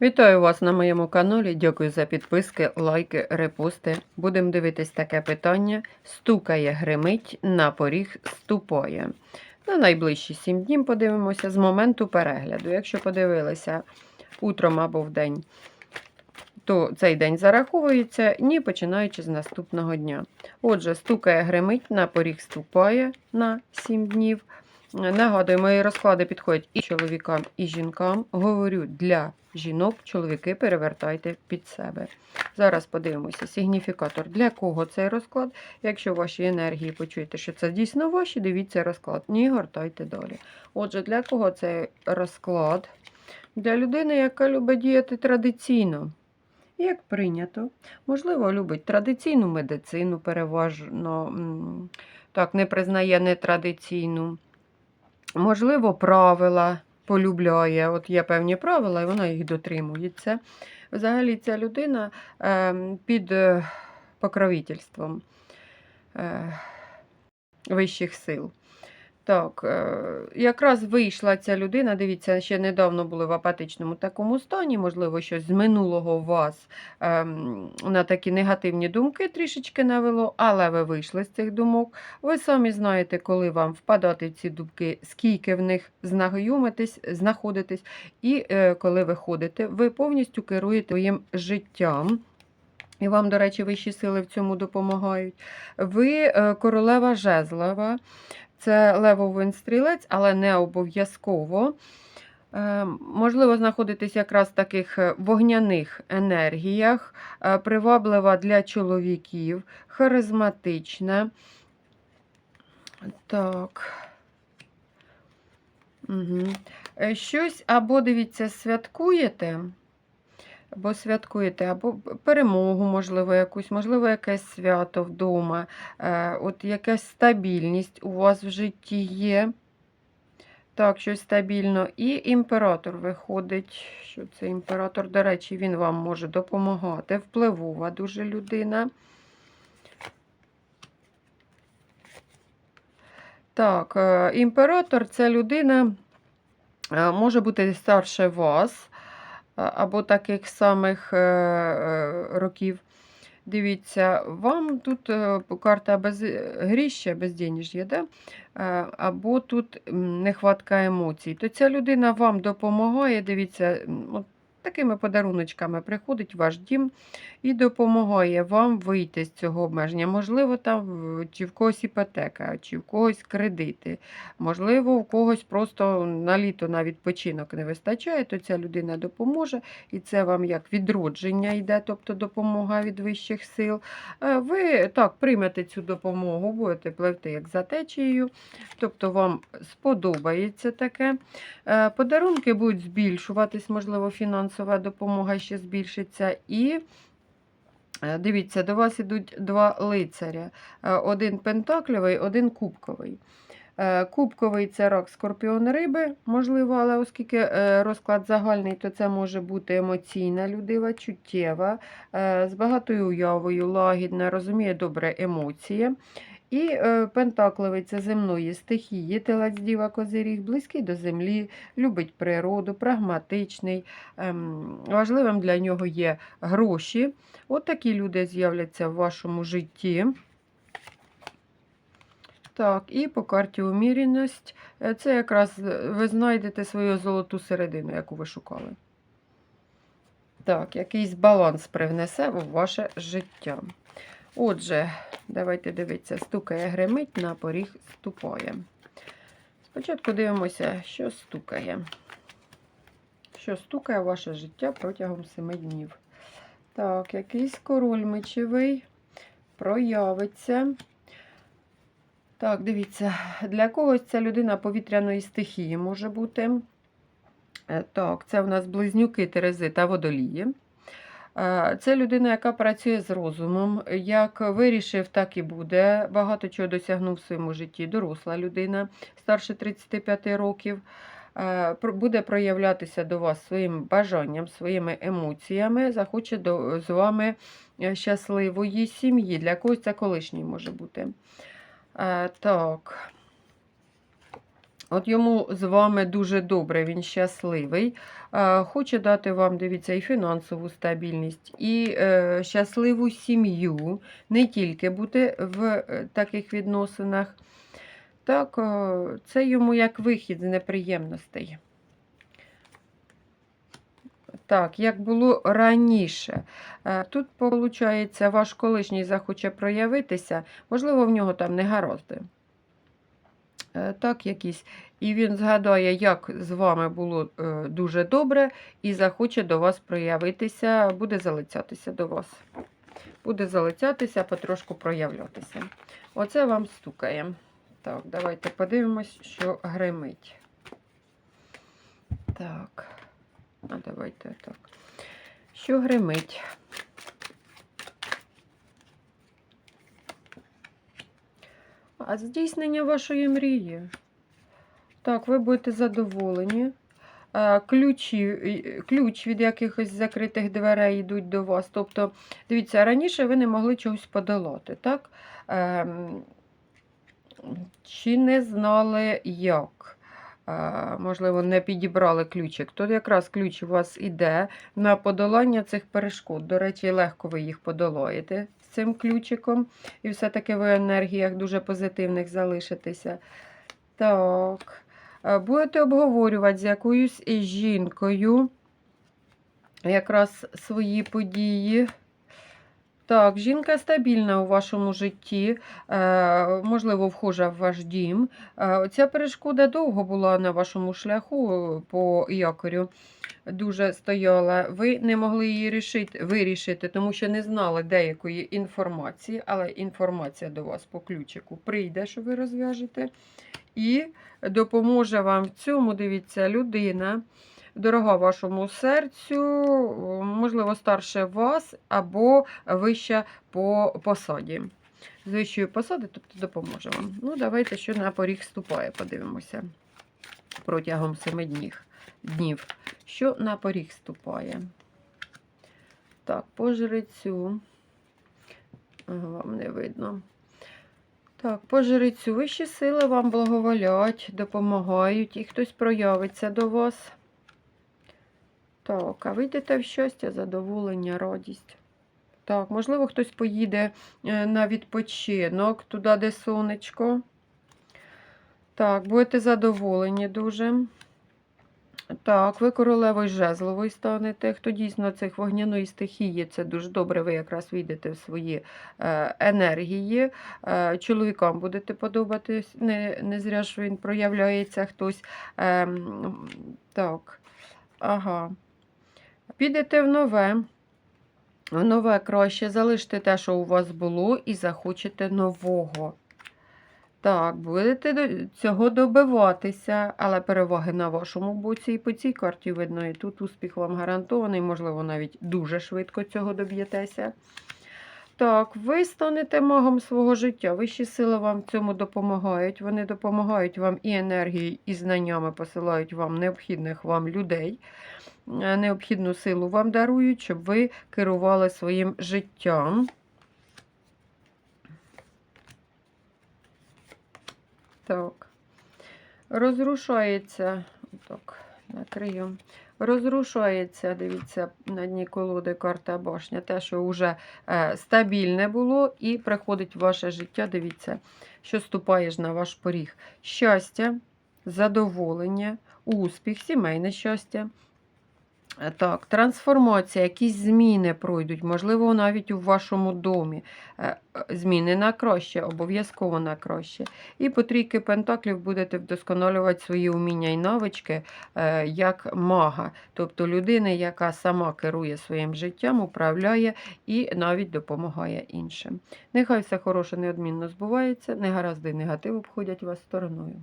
Вітаю вас на моєму каналі. Дякую за підписки, лайки, репости. Будемо дивитись таке питання. Стукає, гримить, на поріг ступає. На найближчі 7 днів подивимося з моменту перегляду. Якщо подивилися утром або в день, то цей день зараховується, ні починаючи з наступного дня. Отже, стукає, гримить, на поріг ступає на 7 днів. Нагадую, мої розклади підходять і чоловікам, і жінкам. Говорю для жінок, чоловіки перевертайте під себе. Зараз подивимося, сигніфікатор. Для кого цей розклад? Якщо ваші енергії почуєте, що це дійсно ваші, дивіться розклад. Ні, гортайте далі. Отже, для кого цей розклад? Для людини, яка любить діяти традиційно. Як прийнято, можливо, любить традиційну медицину, переважно так, не признає нетрадиційну. Можливо, правила полюбляє. От є певні правила, і вона їх дотримується. Взагалі, ця людина е, під е, покровительством е, вищих сил. Так, е, якраз вийшла ця людина, дивіться, ще недавно були в апатичному такому стані, можливо, щось з минулого вас ем, на такі негативні думки трішечки навело, але ви вийшли з цих думок. Ви самі знаєте, коли вам впадати в ці думки, скільки в них знайомитесь, знаходитесь, і е, коли ви ходите, ви повністю керуєте своїм життям. І вам, до речі, вищі сили в цьому допомагають. Ви е, королева жезлова, це левовий стрілець, але не обов'язково. Е, Можливо, знаходитись якраз в таких е, вогняних енергіях, е, приваблива для чоловіків, харизматична. Так. Угу. Щось або, дивіться, святкуєте, або святкуєте, або перемогу, можливо, якусь, можливо, якесь свято вдома, е, от якась стабільність у вас в житті є. Так, щось стабільно. І імператор виходить, що це імператор, до речі, він вам може допомагати. Впливова дуже людина. Так, е, імператор це людина е, може бути старше вас, або таких самих е, е, років. Дивіться, вам тут е, карта без гріща, безденеж'я, да? Або тут нехватка емоцій. То ця людина вам допомагає, дивіться, от такими подаруночками приходить ваш дім і допомагає вам вийти з цього обмеження. Можливо, там чи в когось іпотека, чи в когось кредити. Можливо, в когось просто на літо на відпочинок не вистачає, то ця людина допоможе, і це вам як відродження йде, тобто допомога від вищих сил. Е, Ви так приймете цю допомогу, будете пливти як за течією, тобто вам сподобається таке. Е, Подарунки будуть збільшуватись, можливо, фінансова допомога ще збільшиться. І е, дивіться, до вас ідуть два лицаря: Е, один пентакльовий, один кубковий. Е, Кубковий це рак скорпіон риби, можливо, але оскільки розклад загальний, то це може бути емоційна людина, чуттєва, з багатою уявою, лагідна, розуміє добре емоції. І е, пентакловий це земної стихії, телець діва козиріг, близький до землі, любить природу, прагматичний. Ем, важливим для нього є гроші. От такі люди з'являться в вашому житті. Так, і по карті уміряність. Е, Це якраз е, ви знайдете свою золоту середину, яку ви шукали. Так, якийсь баланс привнесе в ваше життя. Отже, давайте дивитися, стукає, гримить, на поріг ступає. Спочатку дивимося, що стукає. Що стукає ваше життя протягом 7 днів. Так, якийсь король мечовий проявиться. Так, дивіться, для когось ця людина повітряної стихії може бути. Е, Так, це в нас близнюки Терези та водолії. Це людина, яка працює з розумом. Як вирішив, так і буде. Багато чого досягнув в своєму житті. Доросла людина, старше 35 років. Буде проявлятися до вас своїм бажанням, своїми емоціями, захоче до, з вами е, щасливої сім'ї. Для когось це колишній може бути. Так. От йому з вами дуже добре, він щасливий. Е, Хоче дати вам, дивіться, і фінансову стабільність, і е, щасливу сім'ю, не тільки бути в е, таких відносинах. Так, це йому як вихід з неприємностей. Так, як було раніше. Тут, виходить, ваш колишній захоче проявитися, можливо, в нього там не гаразди. Е, Так, якісь. І він згадає, як з вами було е, дуже добре, і захоче до вас проявитися, буде залицятися до вас. Буде залицятися, потрошку проявлятися. Оце вам стукає. Так, давайте подивимось, що гримить. Так. А давайте так. Що гримить? А здійснення вашої мрії. Так, ви будете задоволені. Е, Ключі, е, ключ від якихось закритих дверей йдуть до вас. Тобто, дивіться, раніше ви не могли чогось подолати, так? Ем, Чи не знали як? Можливо, не підібрали ключик. Тут якраз ключ у вас іде на подолання цих перешкод. До речі, легко ви їх подолаєте з цим ключиком. І все-таки ви в енергіях дуже позитивних залишитеся. Так. Будете обговорювати з якоюсь жінкою якраз свої події. Так, жінка стабільна у вашому житті, е, можливо, вхожа в ваш дім. Е, Ця перешкода довго була на вашому шляху е, по якорю, дуже стояла. Ви не могли її рішити, вирішити, тому що не знали деякої інформації, але інформація до вас по ключику прийде, що ви розв'яжете. І допоможе вам в цьому, дивіться, людина, дорога вашому серцю, можливо, старше вас або вища по посаді. З вищої посади, тобто допоможе вам. Ну, давайте, що на поріг ступає, подивимося протягом семи днів. днів. Що на поріг ступає? Так, по жрецю. Вам не видно. Так, по жрицю вищі сили вам благоволять, допомагають, і хтось проявиться до вас. Так, а вийдете в щастя, задоволення, радість. Так, можливо, хтось поїде е, на відпочинок, туди, де сонечко. Так, будете задоволені дуже. Так, ви королевою жезловою станете. Хто дійсно цих вогняної стихії, це дуже добре, ви якраз війдете в свої е, енергії. Е, чоловікам будете подобатись, не, не зря ж він проявляється хтось. Е, так, ага. Підете в нове. В нове краще залиште те, що у вас було, і захочете нового. Так, будете цього добиватися, але переваги на вашому боці. І по цій карті видно, і тут успіх вам гарантований, можливо, навіть дуже швидко цього доб'єтеся. Так, ви станете магом свого життя. Вищі сили вам в цьому допомагають. Вони допомагають вам і енергією, і знаннями посилають вам необхідних вам людей. Е, Необхідну силу вам дарують, щоб ви керували своїм життям. Так. Розрушається, так, накрию. Розрушається, дивіться, на дні колоди карта башня. Те, що вже е, стабільне було, і приходить в ваше життя. Дивіться, що ступаєш на ваш поріг. Щастя, задоволення, успіх, сімейне щастя. Е, Так, трансформація, якісь зміни пройдуть, можливо, навіть у вашому домі. Е, е, Зміни на краще, обов'язково на краще. І по трійки пентаклів будете вдосконалювати свої уміння і навички як мага, тобто людини, яка сама керує своїм життям, управляє і навіть допомагає іншим. Нехай все хороше неодмінно збувається, негаразди негатив обходять вас стороною.